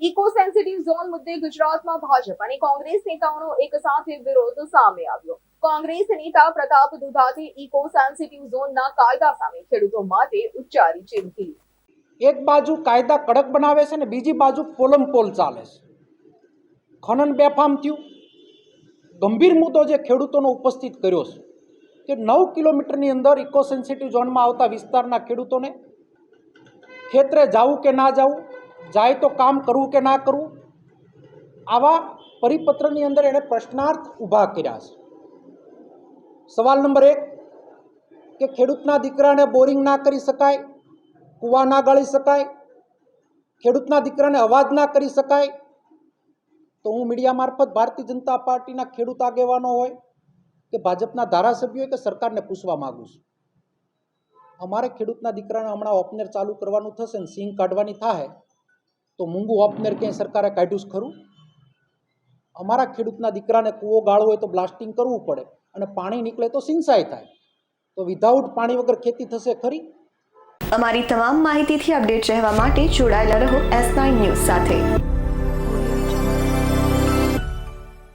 Eco sensitive zone મુદ્દે ગુજરાતમાં ભાજપ અને કોંગ્રેસ નેતાઓનો એક સાથે વિરોધ સામે આવ્યો. કોંગ્રેસ નેતા પ્રતાપ દુધાતે ઇકો સેન્સિટિવ ઝોનના કાયદા સામે ખેડૂતો માટે ઉચ્ચારી ચીમકી. એક બાજુ કાયદા કડક બનાવે છે ને બીજી બાજુ પોલમ પોલ ચાલે છે. ખનન બેફામ થયું. ગંભીર મુદ્દો જે ખેડૂતોનો ઉપસ્થિત કર્યો છે કે નવ કિલોમીટરની અંદર ઇકો સેન્સિટિવ ઝોનમાં આવતા વિસ્તારના ખેડૂતોને ખેતરે જવું કે ના જવું જાય તો કામ કરવું કે ના કરવું? આવા પરિપત્રની અંદર એણે પ્રશ્નાર્થ ઊભા કર્યા છે. સવાલ નંબર એક, કે ખેડૂતના દીકરાને બોરિંગ ના કરી શકાય, કૂવા ના ગાળી શકાય, ખેડૂતના દીકરાને અવાજ ના કરી શકાય? તો હું મીડિયા મારફત ભારતીય જનતા પાર્ટીના ખેડૂત આગેવાનો હોય કે ભાજપના ધારાસભ્યો કે સરકારને પૂછવા માગું છું. અમારે ખેડૂતના દીકરાને હમણાં ઓપનર ચાલુ કરવાનું થશે ને સિંગ કાઢવાની થાય તો મૂંગું ઓપનર ક્યાંય સરકારે કાઢ્યું જ ખરું? અમારા ખેડૂતના દીકરાને કૂવો ગાળવો હોય તો બ્લાસ્ટિંગ કરવું પડે અને પાણી નીકળે તો સિંચાઈ થાય. તો વિધાઉટ પાણી વગર ખેતી થશે ખરી? અમારી તમામ માહિતીથી અપડેટ રહેવા માટે જોડાયેલા રહો એસ નાઇન ન્યૂઝ સાથે.